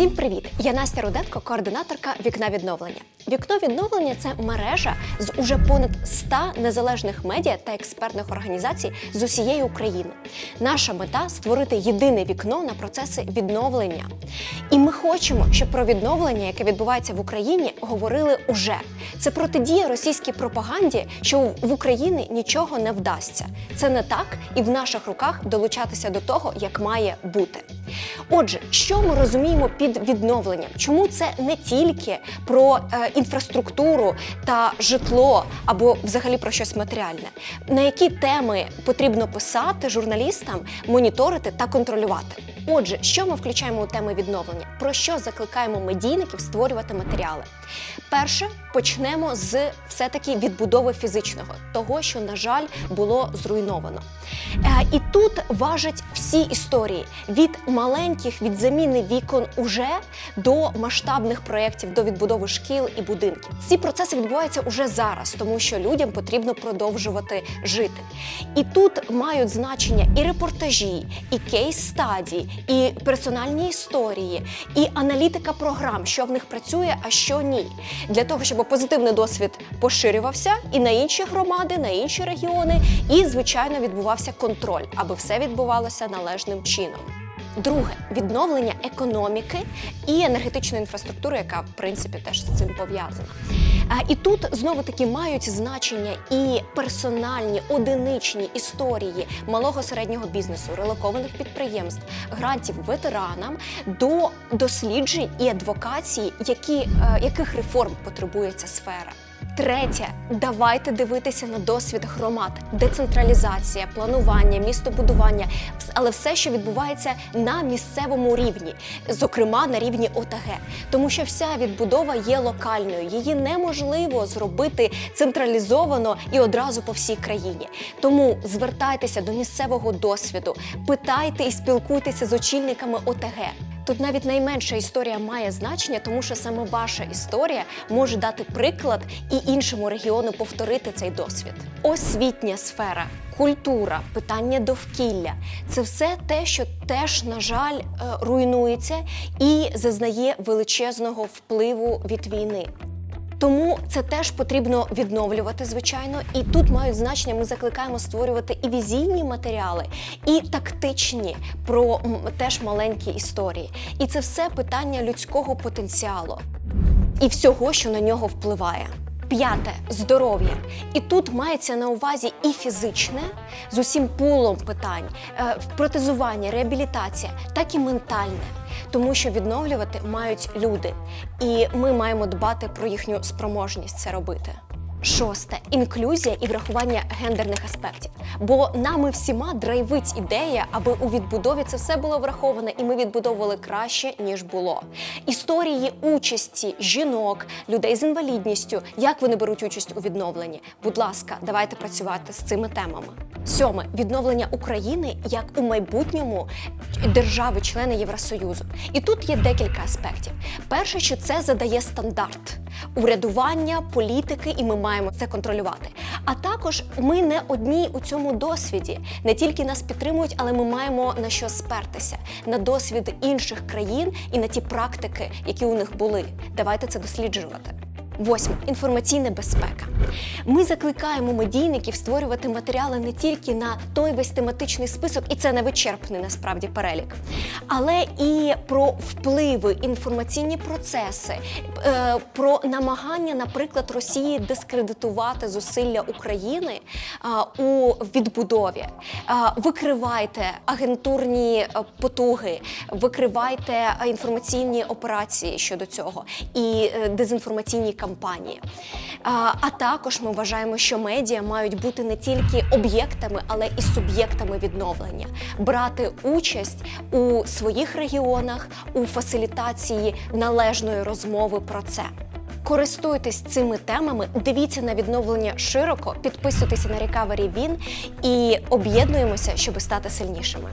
Всім привіт! Я Настя Руденко, координаторка вікна відновлення. Вікно відновлення це мережа з уже понад 100 незалежних медіа та експертних організацій з усієї України. Наша мета створити єдине вікно на процеси відновлення. І ми хочемо, щоб про відновлення, яке відбувається в Україні, говорили уже. Це протидія російській пропаганді, що в Україні нічого не вдасться. Це не так, і в наших руках долучатися до того, як має бути. Отже, що ми розуміємо під відновленням? Чому це не тільки про е, інфраструктуру та житло або взагалі про щось матеріальне? На які теми потрібно писати журналістам, моніторити та контролювати? Отже, що ми включаємо у теми відновлення? Про що закликаємо медійників створювати матеріали? Перше, почнемо з все-таки відбудови фізичного, того, що, на жаль, було зруйновано. Е, і тут важать всі історії від маленьких від заміни вікон уже до масштабних проєктів, до відбудови шкіл і будинків. Ці процеси відбуваються уже зараз, тому що людям потрібно продовжувати жити. І тут мають значення і репортажі, і кейс-стадії, і персональні історії, і аналітика програм, що в них працює, а що ні, для того, щоб позитивний досвід поширювався і на інші громади, на інші регіони, і звичайно відбувався контроль, аби все відбувалося належним чином. Друге відновлення економіки і енергетичної інфраструктури, яка в принципі теж з цим пов'язана. І тут знову таки мають значення і персональні одиничні історії малого середнього бізнесу, релокованих підприємств, грантів ветеранам до досліджень і адвокації, які, е, яких реформ потребує ця сфера. Третє, давайте дивитися на досвід громад, децентралізація, планування, містобудування, але все, що відбувається на місцевому рівні, зокрема на рівні ОТГ, тому що вся відбудова є локальною, її неможливо зробити централізовано і одразу по всій країні. Тому звертайтеся до місцевого досвіду, питайте і спілкуйтеся з очільниками ОТГ. Тут навіть найменша історія має значення, тому що саме ваша історія може дати приклад і іншому регіону повторити цей досвід. Освітня сфера, культура, питання довкілля це все те, що теж, на жаль, е, руйнується і зазнає величезного впливу від війни. Тому це теж потрібно відновлювати, звичайно. І тут мають значення. Ми закликаємо створювати і візійні матеріали, і тактичні про теж маленькі історії. І це все питання людського потенціалу і всього, що на нього впливає. П'яте здоров'я. І тут мається на увазі і фізичне з усім пулом питань, е, протезування, реабілітація, так і ментальне. Тому що відновлювати мають люди, і ми маємо дбати про їхню спроможність це робити. Шосте інклюзія і врахування гендерних аспектів. Бо нами всіма драйвить ідея, аби у відбудові це все було враховано, і ми відбудовували краще ніж було. Історії участі жінок, людей з інвалідністю, як вони беруть участь у відновленні. Будь ласка, давайте працювати з цими темами. Сьоме відновлення України як у майбутньому держави-члени Євросоюзу. І тут є декілька аспектів. Перше, що це задає стандарт урядування, політики, і ми маємо це контролювати. А також ми не одні у цьому досвіді. Не тільки нас підтримують, але ми маємо на що спертися на досвід інших країн і на ті практики, які у них були. Давайте це досліджувати. Восьме інформаційна безпека. Ми закликаємо медійників створювати матеріали не тільки на той весь тематичний список, і це не вичерпний насправді перелік, але і про впливи, інформаційні процеси, е, про намагання, наприклад, Росії дискредитувати зусилля України у відбудові. Викривайте агентурні е, потуги, викривайте е, інформаційні операції щодо цього і е, дезінформаційні кампанії. А, а також ми вважаємо, що медіа мають бути не тільки об'єктами, але і суб'єктами відновлення, брати участь у своїх регіонах у фасилітації належної розмови про це. Користуйтесь цими темами, дивіться на відновлення широко, підписуйтеся на Recovery Win і об'єднуємося, щоб стати сильнішими.